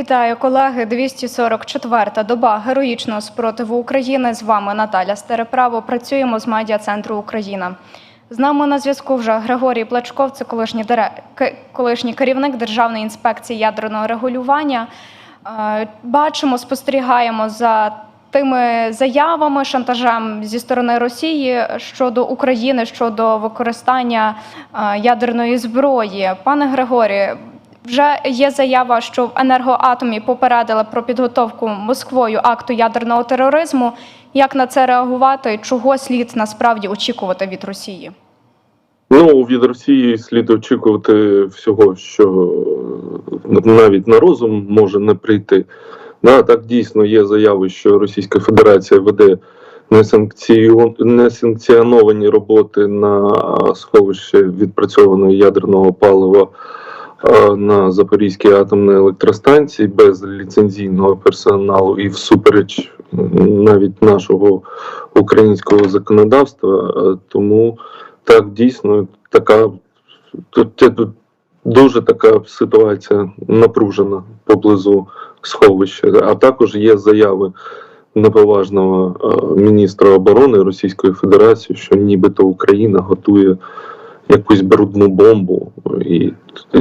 Вітаю, колеги. 244-та доба героїчного спротиву України. З вами Наталя Стереправо. Працюємо з медіа центру Україна. З нами на зв'язку вже Григорій Плачков, це колишній, дире... колишній керівник Державної інспекції ядерного регулювання. Е, Бачимо, спостерігаємо за тими заявами, шантажем зі сторони Росії щодо України щодо використання е, ядерної зброї. Пане Григорію, вже є заява, що в енергоатомі попередили про підготовку Москвою акту ядерного тероризму. Як на це реагувати? Чого слід насправді очікувати від Росії? Ну, від Росії слід очікувати всього, що навіть на розум може не прийти. Да, так дійсно є заяви, що Російська Федерація веде несанкціон- несанкціоновані роботи на сховище відпрацьованого ядерного палива на Запорізькій атомній електростанції без ліцензійного персоналу і всупереч навіть нашого українського законодавства. Е, Тому так дійсно така тут, тут дуже така ситуація напружена поблизу сховища. А також є заяви неповажного е, міністра оборони Російської Федерації, що нібито Україна готує якусь брудну бомбу, і,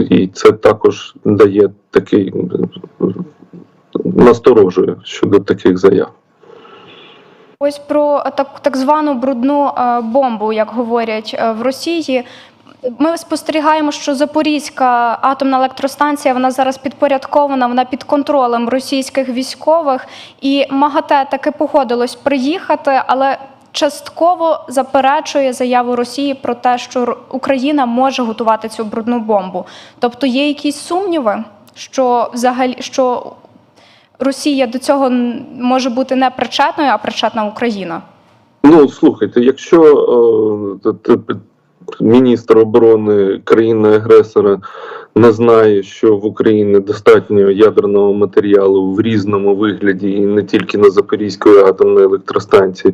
і це також дає такий насторожує щодо таких заяв. Ось про так, так звану брудну е, бомбу, як говорять е, в Росії. Ми спостерігаємо, що Запорізька атомна електростанція вона зараз підпорядкована, вона під контролем російських військових, і МАГАТЕ таки погодилось приїхати, але частково заперечує заяву Росії про те, що Україна може готувати цю брудну бомбу. Тобто є якісь сумніви, що взагалі що Росія до цього може бути не причетною, а причетна Україна. Ну, слухайте, якщо е, т- т- міністр оборони країни-агресора не знає, що в Україні достатньо ядерного матеріалу в різному вигляді, і не тільки на Запорізької атомної електростанції,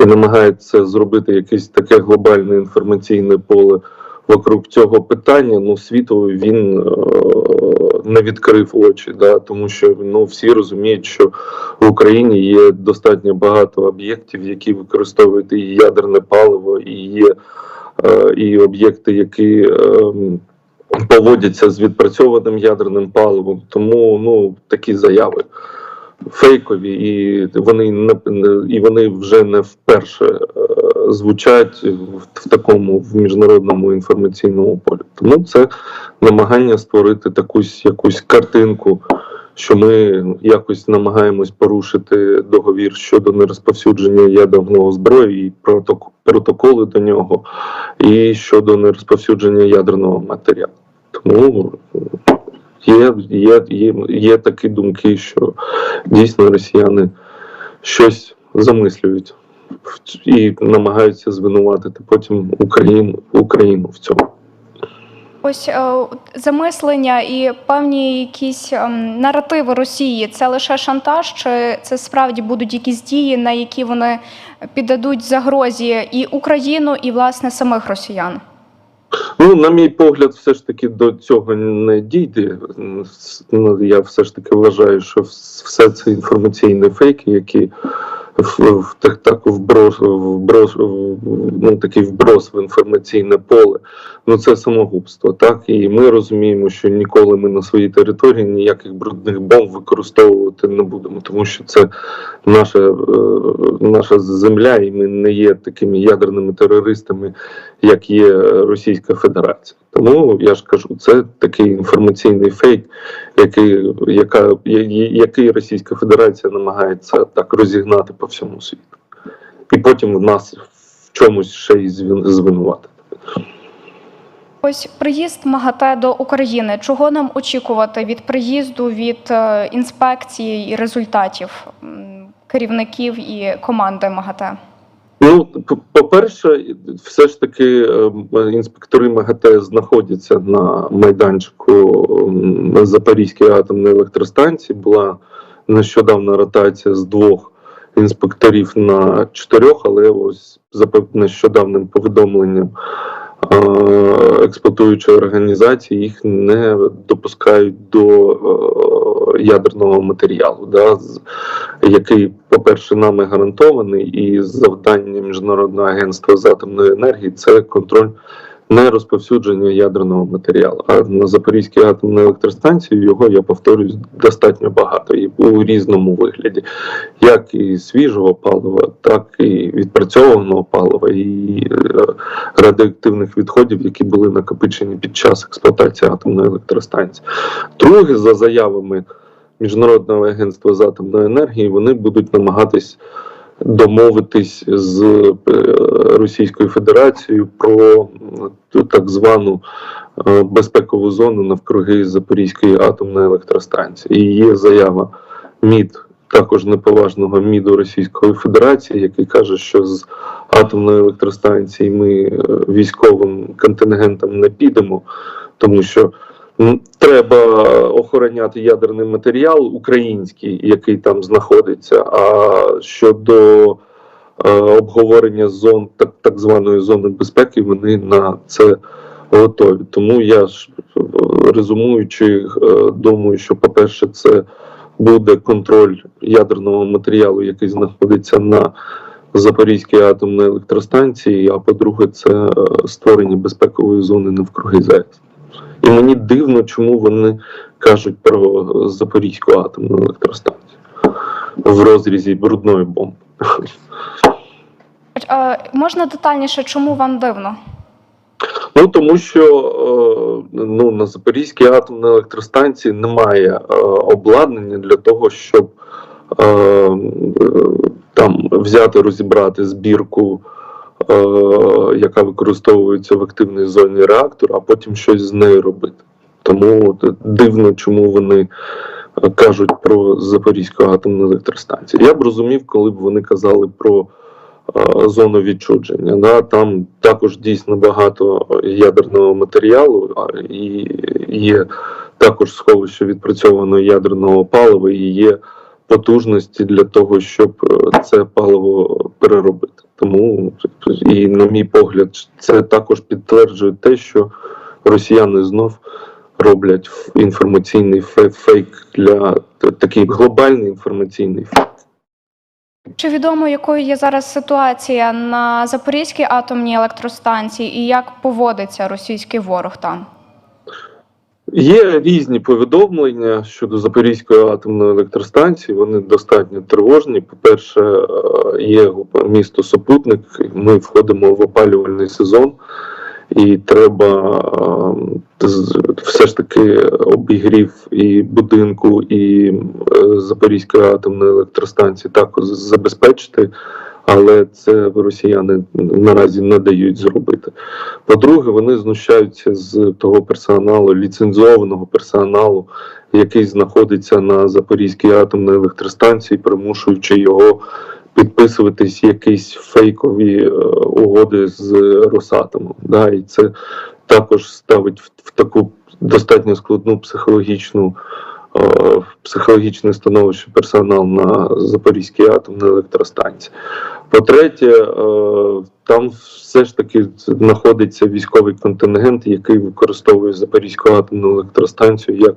і намагається зробити якесь таке глобальне інформаційне поле вокруг цього питання, ну світу він е, не відкрив очі, да, тому що ну всі розуміють, що в Україні є достатньо багато об'єктів, які використовують і ядерне паливо, і є е, і об'єкти, які ем, поводяться з відпрацьованим ядерним паливом. Тому ну такі заяви фейкові, і вони не і вони вже не вперше е, звучать в, такому в міжнародному інформаційному полі. Тому це намагання створити такусь якусь картинку. Що ми якось намагаємось порушити договір щодо нерозповсюдження ядерного зброї і проток- протоколи до нього, і щодо нерозповсюдження ядерного матеріалу. Тому є, є, є, є такі думки, що дійсно росіяни щось замислюють і намагаються звинуватити потім Україну, Україну в цьому. Ось е, замислення і певні якісь ем, наративи Росії це лише шантаж, чи це справді будуть якісь дії, на які вони піддадуть загрозі і Україну, і власне самих росіян? Ну, на мій погляд, все ж таки до цього не дійде. Ну, я все ж таки вважаю, що все це інформаційні фейки, які в, так, так вброс, вброс, ну, такий вброс в інформаційне поле. Ну це самогубство. Так і ми розуміємо, що ніколи ми на своїй території ніяких брудних бомб використовувати не будемо, тому що це наша, е, наша земля, і ми не є такими ядерними терористами, як є Російська Федерація. Тому я ж кажу, це такий інформаційний фейк, який, яка, який Російська Федерація намагається так розігнати по всьому світу. І потім в нас в чомусь ще й звин- звинуватити. Ось приїзд МАГАТЕ до України. Чого нам очікувати від приїзду, від е, інспекції і результатів керівників і команди МАГАТЕ? Ну, по- по-перше, все ж таки е, інспектори МАГАТЕ знаходяться на майданчику Запорізькій атомної електростанції. Була нещодавна ротація з двох інспекторів на чотирьох, але ось за нещодавним повідомленням експлуатуючої організації їх не допускають до е, ядерного матеріалу, да, який, по-перше, нами гарантований, і завдання Міжнародного агентства з атомної енергії це контроль не розповсюдження ядерного матеріалу. А на Запорізькій атомній електростанції його, я повторюсь, достатньо багато і у різному вигляді, як і свіжого палива, так і відпрацьованого палива, і е, радіоактивних відходів, які були накопичені під час експлуатації атомної електростанції. Друге, за заявами Міжнародного агентства з атомної енергії, вони будуть намагатись домовитись з е, Російською Федерацією про так звану е, безпекову зону навкруги Запорізької атомної електростанції. І є заява МІД, також неповажного МІДу Російської Федерації, який каже, що з атомної електростанції ми е, військовим контингентом не підемо, тому що треба охороняти ядерний матеріал український, який там знаходиться. А щодо е, обговорення зон так, так званої зони безпеки, вони на це готові. Тому я ж е, резумуючи, е, думаю, що по-перше, це буде контроль ядерного матеріалу, який знаходиться на Запорізькій атомній електростанції. А по-друге, це створення безпекової зони навкруги ЗАЕС. І мені дивно, чому вони кажуть про Запорізьку атомну електростанцію в розрізі брудної бомби. Е, Можна детальніше, чому вам дивно? Ну тому що е, ну, на Запорізькій атомній електростанції немає е, обладнання для того, щоб е, там взяти, розібрати збірку, яка використовується в активній зоні реактора, а потім щось з нею робити. Тому дивно, чому вони е, кажуть про Запорізьку атомну електростанцію. Я б розумів, коли б вони казали про е, зону відчудження. Да? Там також дійсно багато ядерного матеріалу, і є також сховище відпрацьованого ядерного палива, і є потужності для того, щоб е, це паливо переробити. Тому, і на мій погляд, це також підтверджує те, що росіяни знов роблять інформаційний фе- фейк для такий глобальний інформаційний фейк. Чи відомо, якою є зараз ситуація на Запорізькій атомній електростанції і як поводиться російський ворог там? Є різні повідомлення щодо Запорізької атомної електростанції. Вони достатньо тривожні. По-перше, е, є місто Супутник. Ми входимо в опалювальний сезон, і треба е, все ж таки обігрів і будинку, і е, Запорізької атомної електростанції також забезпечити. Але це росіяни наразі не дають зробити. По-друге, вони знущаються з того персоналу, ліцензованого персоналу, який знаходиться на Запорізькій атомній електростанції, примушуючи його підписуватись якісь фейкові е, угоди з Росатомом. Да, і це також ставить в, таку достатньо складну психологічну. Е, Психологічне становище персонал на Запорізькій атомній електростанції. По-третє, е, там все ж таки знаходиться військовий контингент, який використовує Запорізьку атомну електростанцію як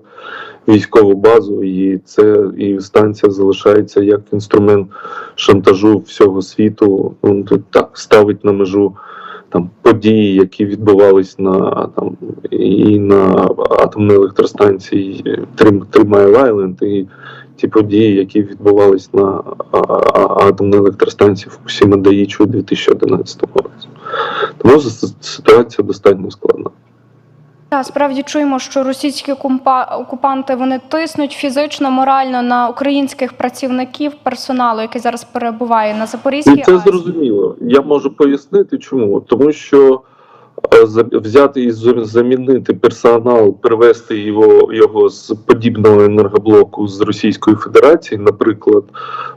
військову базу, і це і станція залишається як інструмент шантажу всього світу. Ну, тут так ставить на межу там події, які відбувались на там і на атомній електростанції Три- Три Island, і ті події, які відбувались на атомній електростанції Фукусіма Даїчу у 2011 році. Тому ситуація достатньо складна. Та справді чуємо, що російські окупа- окупанти вони тиснуть фізично, морально на українських працівників персоналу, який зараз перебуває на Запорізькій І це АЕС. зрозуміло. Я можу пояснити, чому. Тому що взяти і замінити персонал, перевести його, його з подібного енергоблоку з Російської Федерації, наприклад,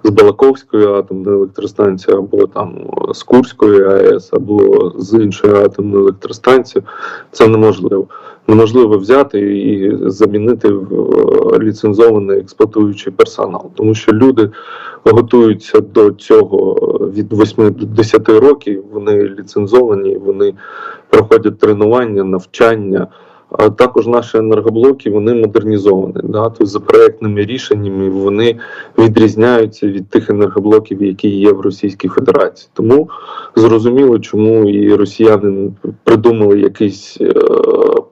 з Балаковської атомної електростанції, або там з Курської АЕС, або з іншої атомної електростанції, це неможливо. Неможливо взяти і замінити в е, ліцензований експлуатуючий персонал, тому що люди готуються до цього від 8 до 10 років. Вони ліцензовані, вони проходять тренування, навчання. А також наші енергоблоки вони модернізовані. Да? Тобто за проектними рішеннями вони відрізняються від тих енергоблоків, які є в Російській Федерації. Тому зрозуміло, чому і росіяни придумали якийсь е,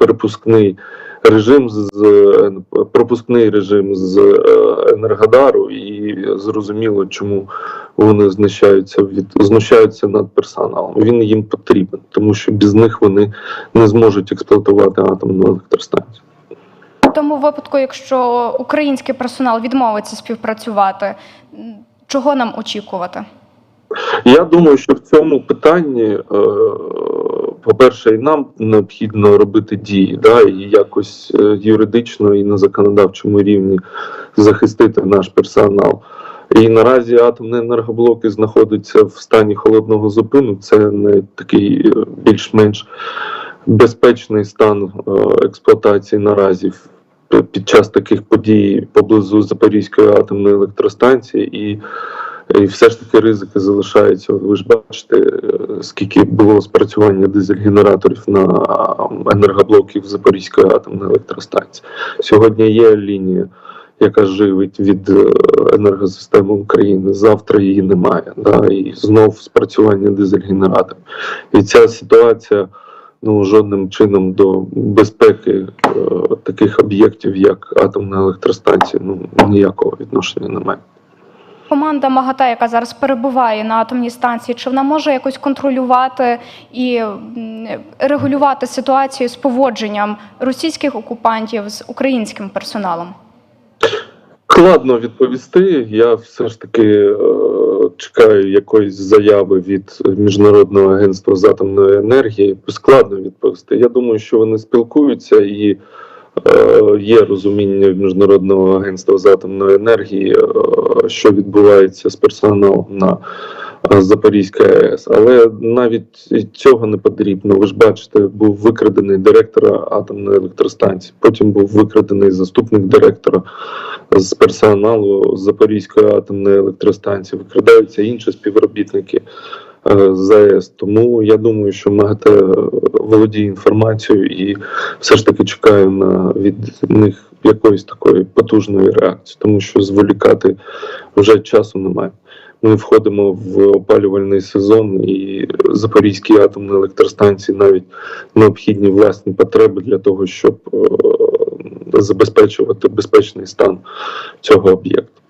перепускний режим з пропускний режим з е, Енергодару, і зрозуміло, чому вони знущаються від знущаються над персоналом. Він їм потрібен, тому що без них вони не зможуть експлуатувати атомну електростанцію. Тому випадку, якщо український персонал відмовиться співпрацювати, чого нам очікувати? Я думаю, що в цьому питанні, е, по-перше, і нам необхідно робити дії, да, і якось е, юридично і на законодавчому рівні захистити наш персонал. І наразі атомні енергоблоки знаходяться в стані холодного зупину. Це не такий е, більш-менш безпечний стан е, експлуатації наразі під час таких подій поблизу Запорізької атомної електростанції. І і все ж таки ризики залишаються. Ви ж бачите, е, скільки було спрацювання дизель-генераторів на енергоблоків Запорізької атомної електростанції. Сьогодні є лінія, яка живить від е, енергосистеми України. Завтра її немає. Да? І знов спрацювання дизель-генераторів. І ця ситуація. Ну, жодним чином до безпеки е, таких об'єктів, як атомна електростанція, ну ніякого відношення немає. Команда МАГАТА, яка зараз перебуває на атомній станції, чи вона може якось контролювати і регулювати ситуацію з поводженням російських окупантів з українським персоналом? Складно відповісти. Я все ж таки е, чекаю якоїсь заяви від Міжнародного агентства з атомної енергії. Складно відповісти. Я думаю, що вони спілкуються і є розуміння в Міжнародного агентства з атомної енергії, е, що відбувається з персоналом на е, Запорізькій АЕС. Але навіть цього не потрібно. Ви ж бачите, був викрадений директор атомної електростанції, потім був викрадений заступник директора з персоналу Запорізької атомної електростанції, викрадаються інші співробітники е, з АЕС. Тому я думаю, що МАГАТЕ володіє інформацією і все ж таки чекаю на від них якоїсь такої потужної реакції, тому що зволікати вже часу немає. Ми входимо в опалювальний сезон, і Запорізькій атомній електростанції навіть необхідні власні потреби для того, щоб е, забезпечувати безпечний стан цього об'єкту.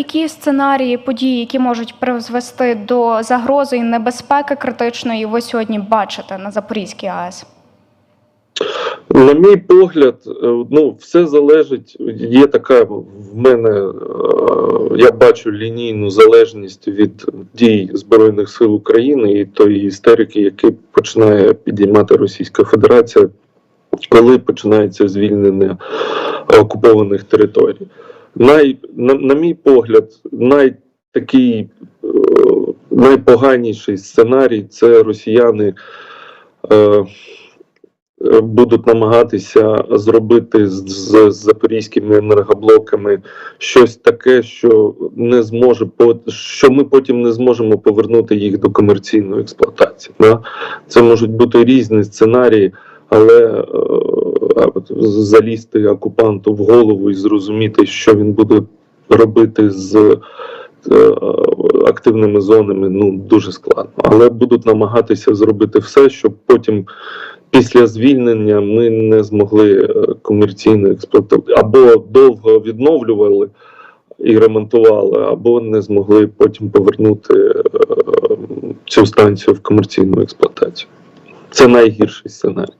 Які сценарії події, які можуть призвести до загрози і небезпеки критичної, ви сьогодні бачите на Запорізькій АЕС? На мій погляд, е, ну все залежить. Є така в мене, е, я бачу лінійну залежність від дій Збройних сил України і тої істерики, які починає підіймати Російська Федерація, коли починається звільнення окупованих територій. Най, на, на мій погляд, най такий е, найпоганіший сценарій це росіяни. Е, будуть намагатися зробити з, з запорізькими енергоблоками щось таке, що не зможе що ми потім не зможемо повернути їх до комерційної експлуатації. Да? Це можуть бути різні сценарії, але е, залізти окупанту в голову і зрозуміти, що він буде робити з е, активними зонами, ну дуже складно. Але будуть намагатися зробити все, щоб потім після звільнення ми не змогли е, комерційно експлуатувати або довго відновлювали і ремонтували, або не змогли потім повернути цю станцію в комерційну експлуатацію. Це найгірший сценарій.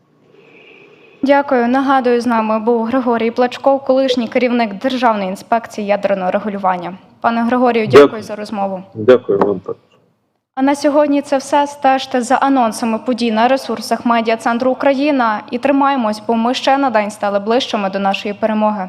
Дякую. Нагадую, з нами був Григорій Плачков, колишній керівник Державної інспекції ядерного регулювання. Пане Григорію, дякую, Дякую. за розмову. Дякую вам. А на сьогодні це все. Стежте за анонсами подій на ресурсах медіа центру Україна і тримаємось, бо ми ще на день стали ближчими до нашої перемоги.